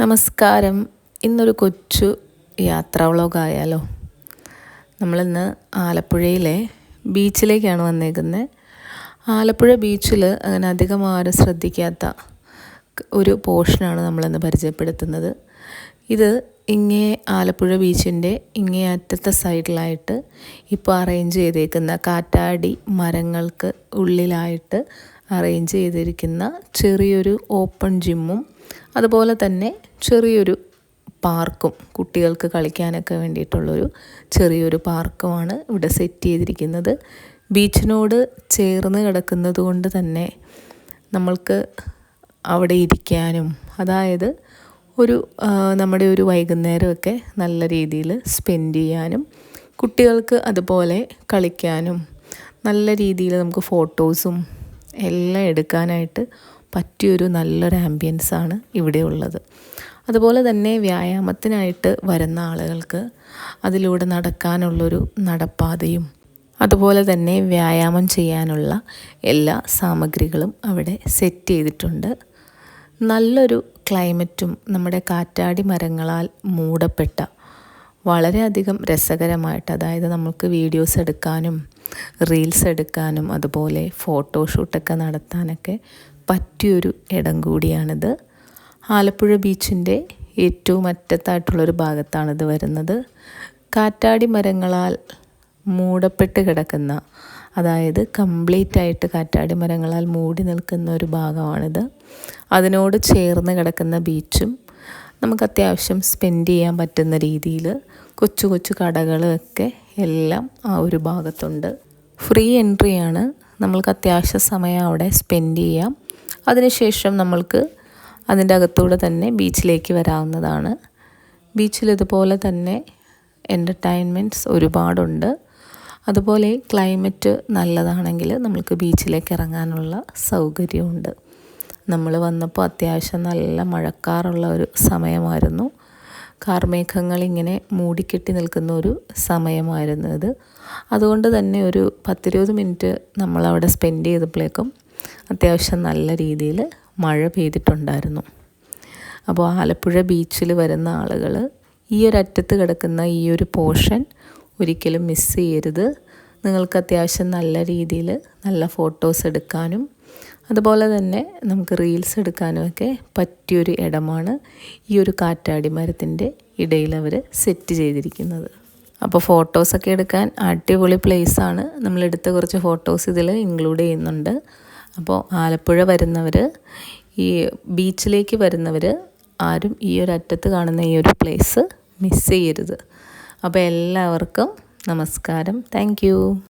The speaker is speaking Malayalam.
നമസ്കാരം. ഇന്നൊരു കൊച്ചു യാത്രാ വ്ളോഗായാലോ. നമ്മളിന്ന് ആലപ്പുഴയിലെ ബീച്ചിലേക്കാണ് വന്നേക്കുന്നത് ആലപ്പുഴ ബീച്ചിൽ അങ്ങനെ അധികം ആരും ശ്രദ്ധിക്കാത്ത ഒരു പോർഷനാണ് നമ്മളിന്ന് പരിചയപ്പെടുത്തുന്നത്. ഇത് ഇങ്ങേ ആലപ്പുഴ ബീച്ചിന്റെ ഇങ്ങേ അറ്റത്തെ സൈഡിലായിട്ട് ഇപ്പോൾ അറേഞ്ച് ചെയ്തേക്കുന്ന കാറ്റാടി മരങ്ങൾക്ക് ഉള്ളിലായിട്ട് അറേഞ്ച് ചെയ്തിരിക്കുന്ന ചെറിയൊരു ഓപ്പൺ ജിമ്മും അതുപോലെ തന്നെ ചെറിയൊരു പാർക്കും കുട്ടികൾക്ക് കളിക്കാനൊക്കെ വേണ്ടിയിട്ടുള്ളൊരു ചെറിയൊരു പാർക്കുമാണ് ഇവിടെ സെറ്റ് ചെയ്തിരിക്കുന്നത്. ബീച്ചിനോട് ചേർന്ന് കിടക്കുന്നത് കൊണ്ട് തന്നെ നമ്മൾക്ക് അവിടെ ഇരിക്കാനും അതായത് ഒരു നമ്മുടെ ഒരു വൈകുന്നേരമൊക്കെ നല്ല രീതിയിൽ സ്പെൻഡ് ചെയ്യാനും കുട്ടികൾക്ക് അതുപോലെ കളിക്കാനും നല്ല രീതിയിൽ നമുക്ക് ഫോട്ടോസും എല്ലാം എടുക്കാനായിട്ട് പറ്റിയൊരു നല്ലൊരു ആംബിയൻസാണ് ഇവിടെ ഉള്ളത് അതുപോലെ തന്നെ വ്യായാമത്തിനായിട്ട് വരുന്ന ആളുകൾക്ക് അതിലൂടെ നടക്കാനുള്ളൊരു നടപ്പാതയും അതുപോലെ തന്നെ വ്യായാമം ചെയ്യാനുള്ള എല്ലാ സാമഗ്രികളും അവിടെ സെറ്റ് ചെയ്തിട്ടുണ്ട്. നല്ലൊരു ക്ലൈമറ്റും നമ്മുടെ കാറ്റാടി മരങ്ങളാൽ മൂടപ്പെട്ട വളരെയധികം രസകരമായിട്ട് അതായത് നമുക്ക് വീഡിയോസ് എടുക്കാനും റീൽസ് എടുക്കാനും അതുപോലെ ഫോട്ടോഷൂട്ടൊക്കെ നടത്താനൊക്കെ പറ്റിയൊരു ഇടം കൂടിയാണിത്. ആലപ്പുഴ ബീച്ചിന്റെ ഏറ്റവും അറ്റത്തായിട്ടുള്ളൊരു ഭാഗത്താണിത് വരുന്നത്. കാറ്റാടി മരങ്ങളാൽ മൂടപ്പെട്ട് കിടക്കുന്ന അതായത് കംപ്ലീറ്റ് ആയിട്ട് കാറ്റാടി മരങ്ങളാൽ മൂടി നിൽക്കുന്ന ഒരു ഭാഗമാണിത്. അതിനോട് ചേർന്ന് കിടക്കുന്ന ബീച്ചും നമുക്ക് അത്യാവശ്യം സ്പെൻഡ് ചെയ്യാൻ പറ്റുന്ന രീതിയിൽ കൊച്ചു കൊച്ചു കടകളൊക്കെ എല്ലാം ആ ഒരു ഭാഗത്തുണ്ട്. ഫ്രീ എൻട്രിയാണ് നമ്മൾക്ക് അത്യാവശ്യ സമയം അവിടെ സ്പെൻഡ് ചെയ്യാം. അതിനുശേഷം നമ്മൾക്ക് അതിന്റെ അകത്തൂടെ തന്നെ ബീച്ചിലേക്ക് വരാവുന്നതാണ്. ബീച്ചിൽ ഇതുപോലെ തന്നെ എന്റർടൈൻമെന്റ്സ് ഒരുപാടുണ്ട്. അതുപോലെ ക്ലൈമറ്റ് നല്ലതാണെങ്കിൽ നമ്മൾക്ക് ബീച്ചിലേക്ക് ഇറങ്ങാനുള്ള സൗകര്യമുണ്ട്. നമ്മൾ വന്നപ്പോൾ അത്യാവശ്യം നല്ല മഴക്കാറുള്ള ഒരു സമയമായിരുന്നു. കാർമേഘങ്ങൾ ഇങ്ങനെ മൂടിക്കെട്ടി നിൽക്കുന്ന ഒരു സമയമായിരുന്നു ഇത്. അതുകൊണ്ട് തന്നെ ഒരു പത്തിരുപത് മിനിറ്റ് നമ്മളവിടെ സ്പെൻഡ് ചെയ്തപ്പോഴേക്കും അത്യാവശ്യം നല്ല രീതിയിൽ മഴ പെയ്തിട്ടുണ്ടായിരുന്നു. അപ്പോൾ ആലപ്പുഴ ബീച്ചിൽ വരുന്ന ആളുകൾ ഈ ഒരു അറ്റത്ത് കിടക്കുന്ന ഈ ഒരു പോർഷൻ ഒരിക്കലും മിസ് ചെയ്യരുത്. നിങ്ങൾക്ക് അത്യാവശ്യം നല്ല രീതിയിൽ നല്ല ഫോട്ടോസ് എടുക്കാനും അതുപോലെ തന്നെ നമുക്ക് റീൽസ് എടുക്കാനുമൊക്കെ പറ്റിയൊരു ഇടമാണ് ഈ ഒരു കാറ്റാടി മരത്തിന്റെ ഇടയിൽ അവർ സെറ്റ് ചെയ്തിരിക്കുന്നത്. അപ്പോൾ ഫോട്ടോസൊക്കെ എടുക്കാൻ അടിപൊളി പ്ലേസാണ് നമ്മളെടുത്ത കുറച്ച് ഫോട്ടോസ് ഇതിൽ ഇൻക്ലൂഡ് ചെയ്യുന്നുണ്ട്. അപ്പോൾ ആലപ്പുഴ വരുന്നവർ ഈ ബീച്ചിലേക്ക് വരുന്നവർ ആരും ഈ ഒരു അറ്റത്ത് കാണുന്ന ഈ ഒരു പ്ലേസ് മിസ് ചെയ്യരുത്. അപ്പോൾ എല്ലാവർക്കും നമസ്കാരം. താങ്ക്